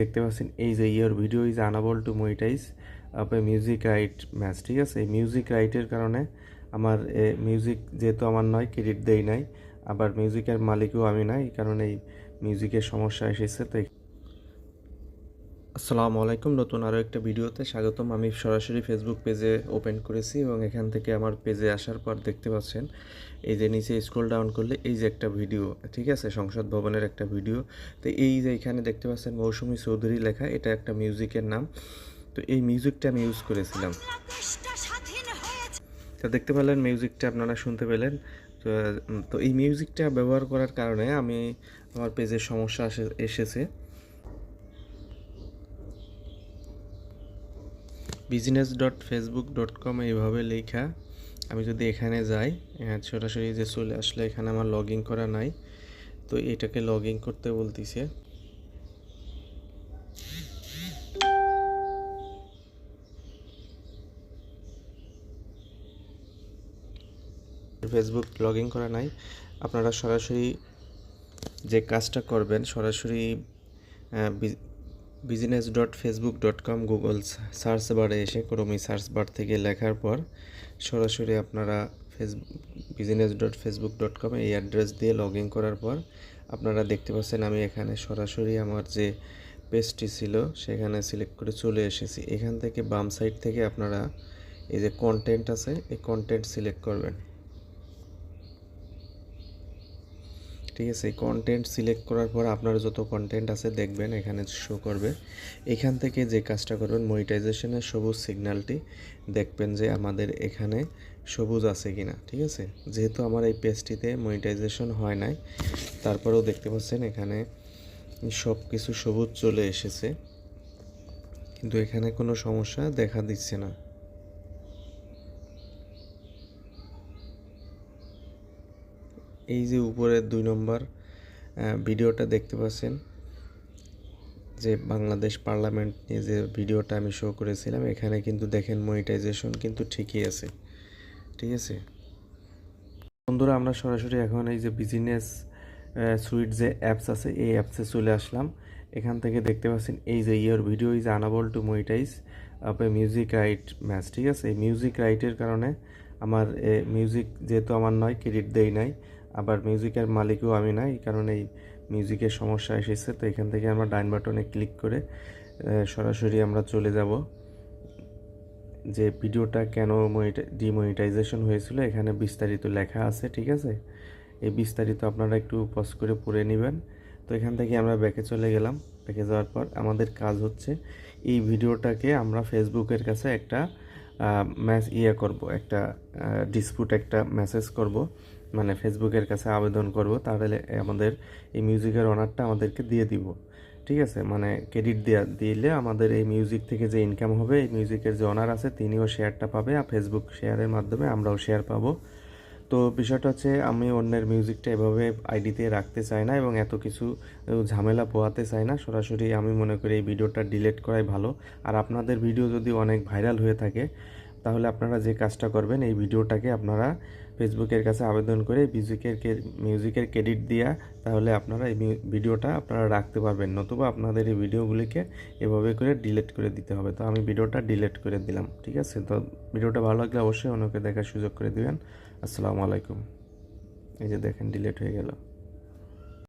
দেখতে পাচ্ছেন, এই যে your video is unable to monetize আপনার মিউজিক রাইট ম্যাচ ঠিক আছে? এই মিউজিক রাইটের কারণে আমার মিউজিক যেহেতু আমার নয় ক্রেডিট দেই নাই, আবার মিউজিকের মালিকও আমি নাই, এই কারণে এই মিউজিকের সমস্যা এসেছে তো আসসালামু আলাইকুম। নতুন আরও একটা ভিডিওতে স্বাগতম। আমি সরাসরি ফেসবুক পেজে ওপেন করেছি এবং এখান থেকে আমার পেজে আসার পর দেখতে পাচ্ছেন, এই যে নিচে স্ক্রল ডাউন করলে এই যে একটা ভিডিও ঠিক আছে? সংসদ ভবনের একটা ভিডিও তো এই যে এখানে দেখতে পাচ্ছেন মৌসুমী চৌধুরী লেখা, এটা একটা মিউজিকের নাম। তো এই মিউজিকটা আমি ইউজ করেছিলাম। তো দেখতে পেলেন মিউজিকটা আপনারা শুনতে পেলেন। তো তো এই মিউজিকটা ব্যবহার করার কারণে আমি আমার পেজের সমস্যা এসেছে। Business dot Facebook dot com এইভাবে লেখা। আমি যদি এখানে যাই হ্যাঁ, সরাসরি যে চলে আসলে এখানে আমার লগ ইন করা নাই। তো এটাকে লগ ইন করতে বলতিছে। ফেসবুক লগ ইন করা নাই। আপনারা সরাসরি যে কাজটা করবেন সরাসরি business dot Facebook dot com Google search বারে এসে ক্রমি সার্চ বার থেকে লেখার পর সরাসরি আপনারা Facebook business dot Facebook dot com এই অ্যাড্রেস দিয়ে লগ ইন করার পর আপনারা দেখতে পাচ্ছেন আমি এখানে সরাসরি আমার যে পেজটি ছিল, সেখানে সিলেক্ট করে চলে এসেছি। এখান থেকে বাম সাইড থেকে আপনারা এই যে কন্টেন্ট আছে, এই কন্টেন্ট সিলেক্ট করবেন। ঠিক আছে কন্টেন্ট সিলেক্ট করার পর আপনার যত কন্টেন্ট আছে দেখবেন, এখানে শো করবে। এখান থেকে যে কাজটা করবেন মনিটাইজেশনের সবুজ সিগন্যালটি দেখবেন যে আমাদের এখানে সবুজ আছে কিনা, ঠিক আছে? যেহেতু আমার এই পেজটিতে মনিটাইজেশন হয় নাই, তারপরেও দেখতে পাচ্ছেন এখানে সব কিছু সবুজ চলে এসেছে। কিন্তু এখানে কোনো সমস্যা দেখা দিচ্ছে না। এই যে উপরের দুই নম্বর ভিডিওটা দেখতে পাচ্ছেন যে বাংলাদেশ পার্লামেন্ট নিয়ে যে ভিডিওটা আমি শো করেছিলাম, এখানে কিন্তু দেখেন মনিটাইজেশন কিন্তু ঠিকই আছে। ঠিক আছে? বন্ধুরা, আমরা সরাসরি এখন এই যে বিজনেস সুইট যে অ্যাপস আছে, এই অ্যাপসে চলে আসলাম। এখান থেকে দেখতে পাচ্ছেন এই যে your video is unable to monetize আপনার মিউজিক রাইট ম্যাচ ঠিক আছে? এই মিউজিক রাইটের কারণে আমার মিউজিক যেহেতু আমার নয় ক্রেডিট দেই নাই আবার মিউজিকের মালিকও আমি নাই এই কারণে এই মিউজিকের সমস্যা এসেছে। তো এখান থেকে আমরা ডাইন বাটনে ক্লিক করে সরাসরি আমরা চলে যাব। যে ভিডিওটা কেন ডিমনিটাইজেশন হয়েছিল, এখানে বিস্তারিত লেখা আছে, ঠিক আছে? এই বিস্তারিত আপনারা একটু পজ করে পড়ে নেবেন। তো এখান থেকে আমরা ব্যাকে চলে গেলাম। ব্যাকে যাওয়ার পর আমাদের কাজ হচ্ছে, এই ভিডিওটাকে আমরা ফেসবুকের কাছে একটা ম্যাস ইয়ে করব, একটা ডিসপুট একটা মেসেজ করব। মানে ফেসবুকের কাছে আবেদন করব, তাহলে আমাদের এই মিউজিকের অনারটা আমাদেরকে দিয়ে দিব। ঠিক আছে? মানে ক্রেডিট দেওয়া দিলে আমাদের এই মিউজিক থেকে যে ইনকাম হবে, এই মিউজিকের যে অনার আছে, তিনিও শেয়ারটা পাবে আর ফেসবুক শেয়ারের মাধ্যমে আমরাও শেয়ার পাবো। তো বিষয়টা হচ্ছে, আমি অন্যের মিউজিকটা এভাবে আইডিতে রাখতে চাই না এবং এত কিছু ঝামেলা পোয়াতে চাই না। সরাসরি আমি মনে করি এই ভিডিওটা ডিলিট করাই ভালো। আর আপনাদের ভিডিও যদি অনেক ভাইরাল হয়ে থাকে, তাহলে আপনারা যে কাজটা করবেন, এই ভিডিওটাকে আপনারা ফেসবুকের কাছে আবেদন করে মিউজিকের মিউজিকের ক্রেডিট দেওয়া তাহলে আপনারা এই ভিডিওটা আপনারা রাখতে পারবেন। নতুবা আপনাদের এই ভিডিওগুলিকে এভাবে করে ডিলিট করে দিতে হবে। তো আমি ভিডিওটা ডিলিট করে দিলাম, ঠিক আছে? তো ভিডিওটা ভালো লাগলে অবশ্যই অন্যকে দেখার সুযোগ করে দেবেন। আসসালামু আলাইকুম। এই যে দেখেন ডিলিট হয়ে গেল।